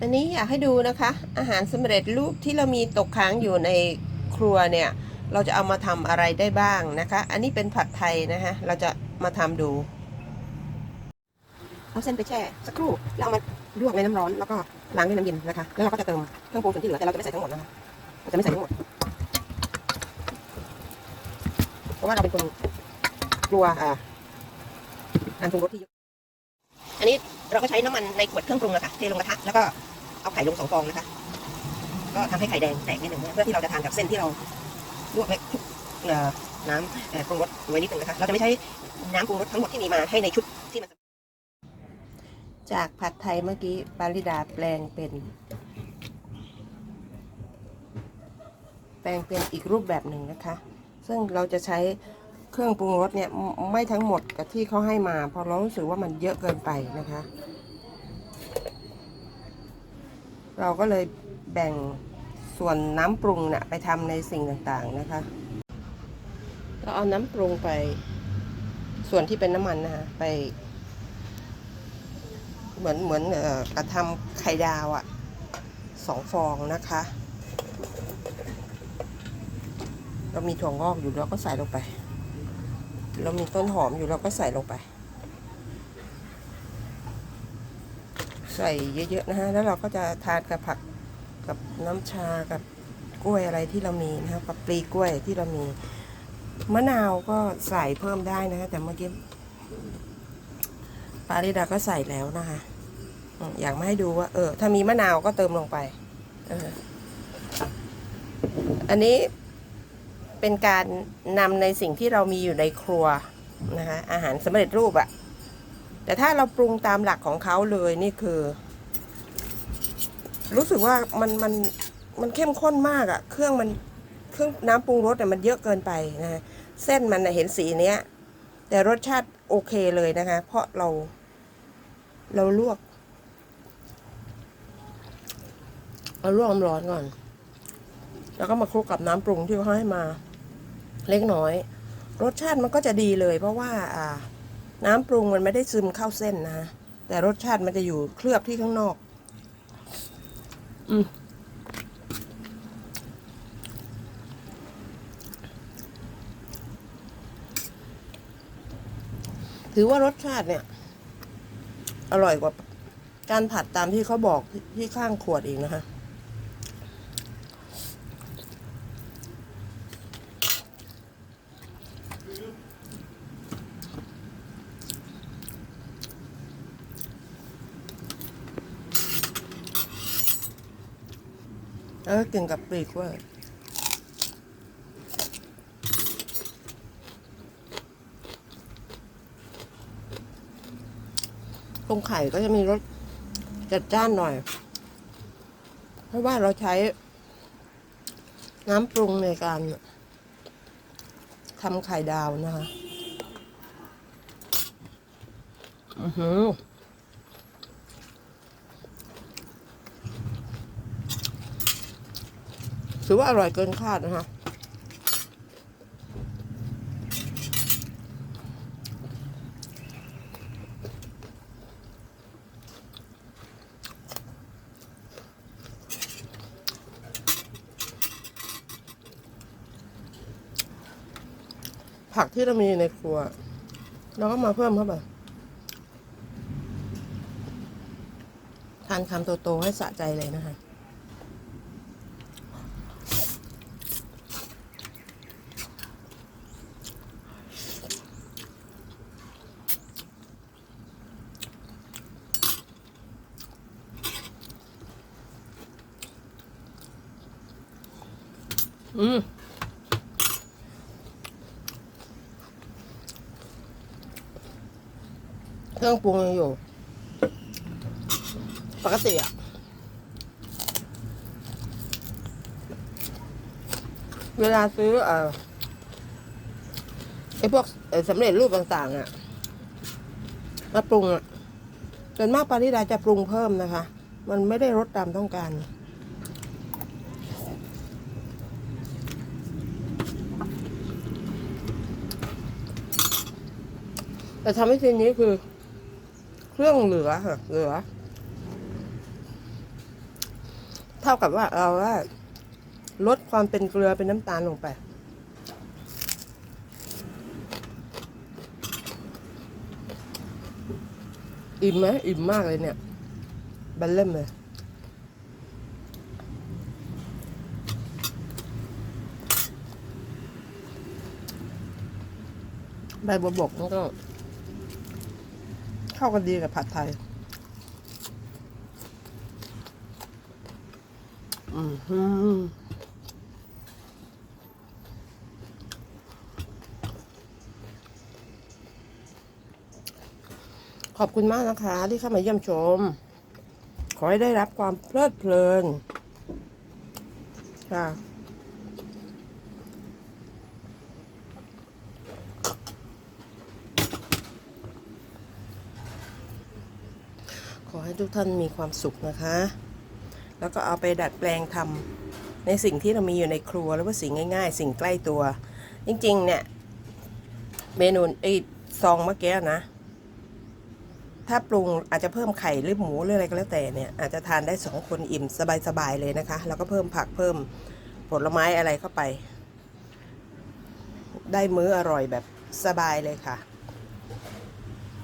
อันนี้อยากให้ดูนะคะ อาหารสำเร็จรูปที่เรามีตกค้างอยู่ในครัวเนี่ย เราจะเอามาทำอะไรได้บ้างนะคะ อันนี้เป็นผัดไทยนะคะเราจะมาทำดู เอาเส้นไปแช่สักครู่แล้วเอามาลวกในน้ำร้อนแล้วก็ล้างด้วยน้ำเย็นนะคะ แล้วเราก็จะเติมเครื่องปรุงส่วนที่เหลือแต่เราจะไม่ใส่ทั้งหมดนะคะเราจะไม่ใส่ทั้งหมดเพราะว่าเราเป็นคนกลัวอ่าการปรุงรสที่ อันนี้เราก็ใช้น้ำมันในขวดเครื่องปรุงอะคะเทลงกระทะแล้วก็เอาไข่ลงสองฟองนะคะ ก็ทำให้ไข่แดงแตกนิดหนึ่งเพื่อที่เราจะทานกับเส้นที่เราลวกไว้คลุกเอ่อน้ำปรุงรสไว้นิดหนึ่งนะคะเราจะไม่ใช้น้ำปรุงรสทั้งหมดที่มีมาให้ในชุดที่มันจากผัดไทยเมื่อกี้ปาริดาแปลงเป็น แปลงเป็นอีกรูปแบบหนึ่งนะคะ ซึ่งเราจะใช้ เครื่องปรุงรสเนี่ยไม่ทั้งหมดกับที่เขาให้มาเพราะเรารู้สึกว่ามันเยอะเกินไปนะคะ เราก็เลยแบ่งส่วนน้ำปรุงเนี่ยไปทำในสิ่งต่างๆนะคะ เราเอาน้ำปรุงไป ส่วนที่เป็นน้ำมันนะคะไป เหมือนเหมือนเอ่อกระทำไข่ดาวอะ่ะสองฟองนะคะ เรามีถั่วงอกอยู่เราก็ใส่ลงไป เรามีต้นหอมอยู่เราก็ใส่ลงไป ใส่เยอะๆนะฮะแล้วเราก็จะทานกับผักกับน้ำชากับกล้วยอะไรที่เรามีนะครับกับปลีกล้วยที่เรามีมะนาวก็ใส่เพิ่มได้นะคะแต่เมื่อกี้ปาริดาก็ใส่แล้วนะคะอืมอยากมาให้ดูว่า เออ ถ้ามีมะนาวก็เติมลงไป เออ อันนี้ เป็นการนำในสิ่งที่เรามีอยู่ในครัวนะคะอาหารสำเร็จรูปอะแต่ถ้าเราปรุงตามหลักของเขาเลยนี่คือ รู้สึกว่ามันมันมันเข้มข้นมากอะเครื่องมันเครื่องน้ำปรุงรสเนี่ยมันเยอะเกินไปนะเส้นมันเห็นสีเนี้ย แต่รสชาติโอเคเลยนะคะ เพราะเรา เราลวกเราลวกน้ำร้อนก่อน แล้วก็มาคลุกกับน้ำปรุงที่เขาให้มา เล็กน้อย รสชาติมันก็จะดีเลย เพราะว่าอ่าน้ำปรุงมันไม่ได้ซึมเข้าเส้นนะแต่รสชาติมันจะอยู่เคลือบที่ข้างนอก อืมถือว่ารสชาติเนี่ย อร่อยกว่าการผัดตามที่เขาบอกที่ที่ข้างขวดอีกนะคะ แล้วก็กินกับปลีกด้วยตรงไข่ก็จะมีรสจัดจ้านหน่อย เพราะว่าเราใช้น้ำปรุงในการทำไข่ดาวนะคะ อือหือ ถือว่าอร่อยเกินคาดนะคะผักที่เรามีในครัว เราก็มาเพิ่มเข้าไปทานคำโตๆให้สะใจเลยนะคะ อืมเครื่องปรุงยังอยู่ ปกติอะเวลาซื้อเอ่อไอ้พวกสำเร็จรูปต่างๆอะมาปรุงอะส่วนมากปาริดาจะปรุงเพิ่มนะคะ มันไม่ได้รสตามต้องการ แต่ทำให้ทีนี้คือ เครื่องเหลือค่ะเหลือ เท่ากับว่าเราว่าลดความเป็นเกลือเป็นน้ำตาลลงไป อิ่มไหมอิ่มมากเลยเนี่ยบันเล่มเลยใบบัวบกมันก็ เข้ากันดีกับผัดไทย อือหือขอบคุณมากนะคะที่เข้ามาเยี่ยมชม ขอให้ได้รับความเพลิดเพลิน ค่ะ อให้ทุกท่านมีความสุขนะคะ แล้วก็เอาไปดัดแปลงทำในสิ่งที่เรามีอยู่ในครัวหรือว่าสิ่งง่าย ๆ สิ่งใกล้ตัว จริงๆ เนี่ย เมนูไอ้ซองเมื่อกี้นะ ถ้าปรุงอาจจะเพิ่มไข่หรือหมูหรืออะไรก็แล้วแต่เนี่ย อาจจะทานได้สองคนอิ่มสบายๆเลยนะคะ แล้วก็เพิ่มผักเพิ่มผลไม้อะไรเข้าไป ได้มื้ออร่อยแบบสบายเลยค่ะ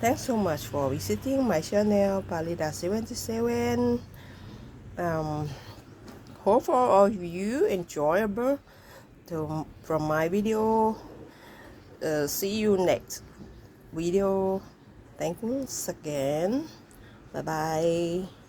Thanks so much for visiting my channel Palida77. Um, hope for all of you enjoyable to, from my video. Uh, see you next video. Thanks again. Bye bye.